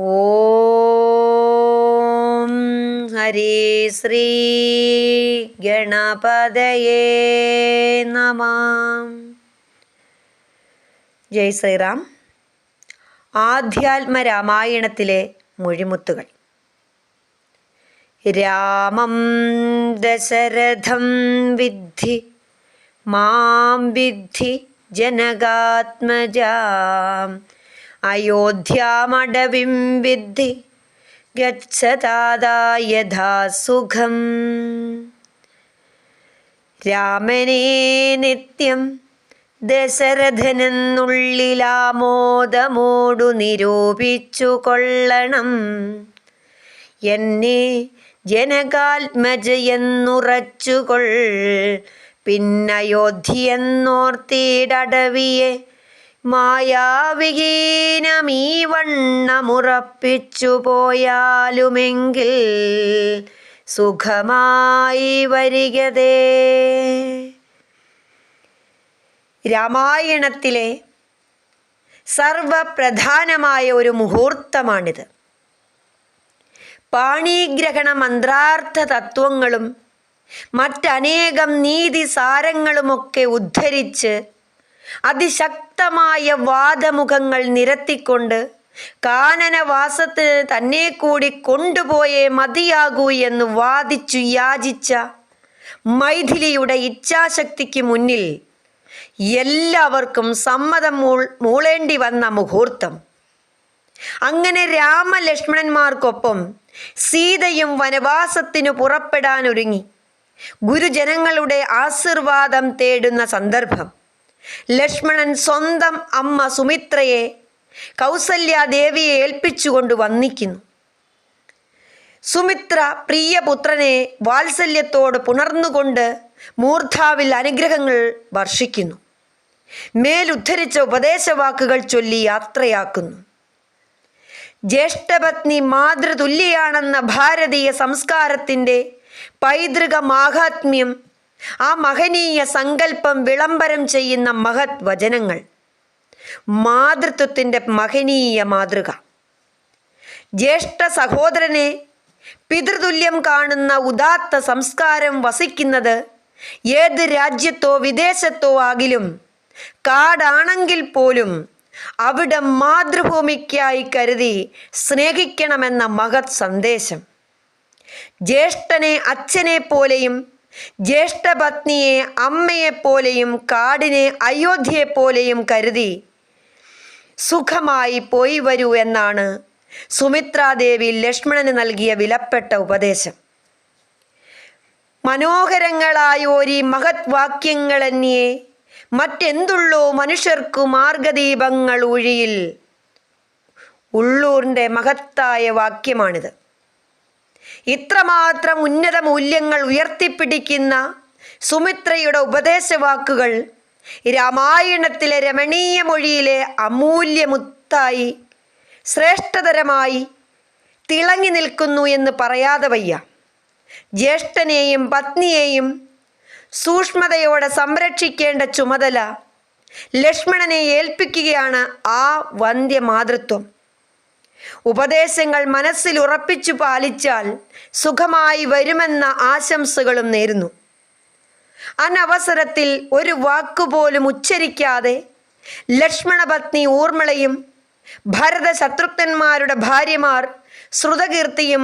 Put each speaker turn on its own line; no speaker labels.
ഓം ഹരി ശ്രീ ഗണപതയേ നമ. ജയ് ശ്രീറാം. ആധ്യാത്മ രാമായണത്തിലെ മൊഴിമുത്തുകൾ. രാമം ദശരഥം വിദ്ധി മാം വിദ്ധി ജനകാത്മജാം. അയോധ്യാമടവിം വിദ്ധി ഗച്ഛതാദാ രാമനേ സുഖം. രാമനേ നിത്യം ദശരഥനെന്നുള്ളിലാമോദമോടു നിരൂപിച്ചു കൊള്ളണം എന്നെ ജനകാത്മജയെന്നുറച്ചുകൊൾ. പിന്നയോധ്യെന്നോർത്തിടവിയെ മായാവിഹീനമീ വണ്ണമുറപ്പിച്ചു പോയാലുമെങ്കിൽ സുഖമായി വരികതേ. രാമായണത്തിലെ സർവപ്രധാനമായ ഒരു മുഹൂർത്തമാണിത്. പാണീഗ്രഹണ മന്ത്രാർത്ഥ തത്വങ്ങളും മറ്റനേകം നീതി സാരങ്ങളുമൊക്കെ ഉദ്ധരിച്ച് അതിശക്തമായ വാദമുഖങ്ങൾ നിരത്തിക്കൊണ്ട് കാനനവാസത്തിന് തന്നെ കൂടി കൊണ്ടുപോയേ മതിയാകൂ എന്ന് വാദിച്ചു യാചിച്ച മൈഥിലിയുടെ ഇച്ഛാശക്തിക്ക് മുന്നിൽ എല്ലാവർക്കും സമ്മതം മൂൾ മൂളേണ്ടി വന്ന മുഹൂർത്തം. അങ്ങനെ രാമലക്ഷ്മണന്മാർക്കൊപ്പം സീതയും വനവാസത്തിനു പുറപ്പെടാനൊരുങ്ങി. ഗുരുജനങ്ങളുടെ ആശീർവാദം തേടുന്ന സന്ദർഭം. ലക്ഷ്മണൻ സ്വന്തം അമ്മ സുമിത്രയെ കൗസല്യാദേവിയെ ഏൽപ്പിച്ചുകൊണ്ട് വന്നിക്കുന്നു. സുമിത്ര പ്രിയപുത്രനെ വാത്സല്യത്തോട് പുണർന്നുകൊണ്ട് മൂർധാവിൽ അനുഗ്രഹങ്ങൾ വർഷിക്കുന്നു. മേലുദ്ധരിച്ച ഉപദേശവാക്കുകൾ ചൊല്ലി യാത്രയാക്കുന്നു. ജ്യേഷ്ഠപത്നി മാതൃതുല്യാണെന്ന ഭാരതീയ സംസ്കാരത്തിന്റെ പൈതൃക മാഹാത്മ്യം ആ മഹനീയ സങ്കല്പം വിളംബരം ചെയ്യുന്ന മഹത് വചനങ്ങൾ മാതൃത്വത്തിന്റെ മഹനീയ മാതൃക. ജ്യേഷ്ഠ സഹോദരനെ പിതൃതുല്യം കാണുന്ന ഉദാത്ത സംസ്കാരം വസിക്കുന്നത് ഏത് രാജ്യത്തോ വിദേശത്തോ ആകിലും കാടാണെങ്കിൽ പോലും അവിടെ മാതൃഭൂമിക്കായി കരുതി സ്നേഹിക്കണമെന്ന മഹത് സന്ദേശം. ജ്യേഷ്ഠനെ അച്ഛനെ പോലെയും ജ്യേഷ്ഠപത്നിയെ അമ്മയെപ്പോലെയും കാടിനെ അയോധ്യയെപ്പോലെയും കരുതി സുഖമായി പോയി വരൂ എന്നാണ് സുമിത്രാദേവി ലക്ഷ്മണന് നൽകിയ വിലപ്പെട്ട ഉപദേശം. മനോഹരങ്ങളായ ഒരു മഹത് വാക്യങ്ങളെന്നിയെ മറ്റെന്തുള്ളോ മനുഷ്യർക്കു മാർഗദീപങ്ങൾ ഒഴിയിൽ ഉള്ളൂറിന്റെ മഹത്തായ വാക്യമാണിത്. ഇത്രമാത്രം ഉന്നത മൂല്യങ്ങൾ ഉയർത്തിപ്പിടിക്കുന്ന സുമിത്രയുടെ ഉപദേശവാക്കുകൾ രാമായണത്തിലെ രമണീയ മൊഴിയിലെ അമൂല്യമുത്തായി ശ്രേഷ്ഠതരമായി തിളങ്ങി നിൽക്കുന്നു എന്ന് പറയാതെ വയ്യ. ജ്യേഷ്ഠനെയും പത്നിയെയും സൂക്ഷ്മതയോടെ സംരക്ഷിക്കേണ്ട ചുമതല ലക്ഷ്മണനെ ഏൽപ്പിക്കുകയാണ് ആ വന്ധ്യമാതൃത്വം ഉപദേശങ്ങൾ മനസ്സിൽ ഉറപ്പിച്ചു പാലിച്ചാൽ സുഖമായി വരുമെന്ന ആശംസകളും നേരുന്നു. അനവസരത്തിൽ ഒരു വാക്കുപോലും ഉച്ചരിക്കാതെ ലക്ഷ്മണപത്നി ഊർമിളയും ഭരത ശത്രുഘ്നന്മാരുടെ ഭാര്യമാർ ശ്രുതകീർത്തിയും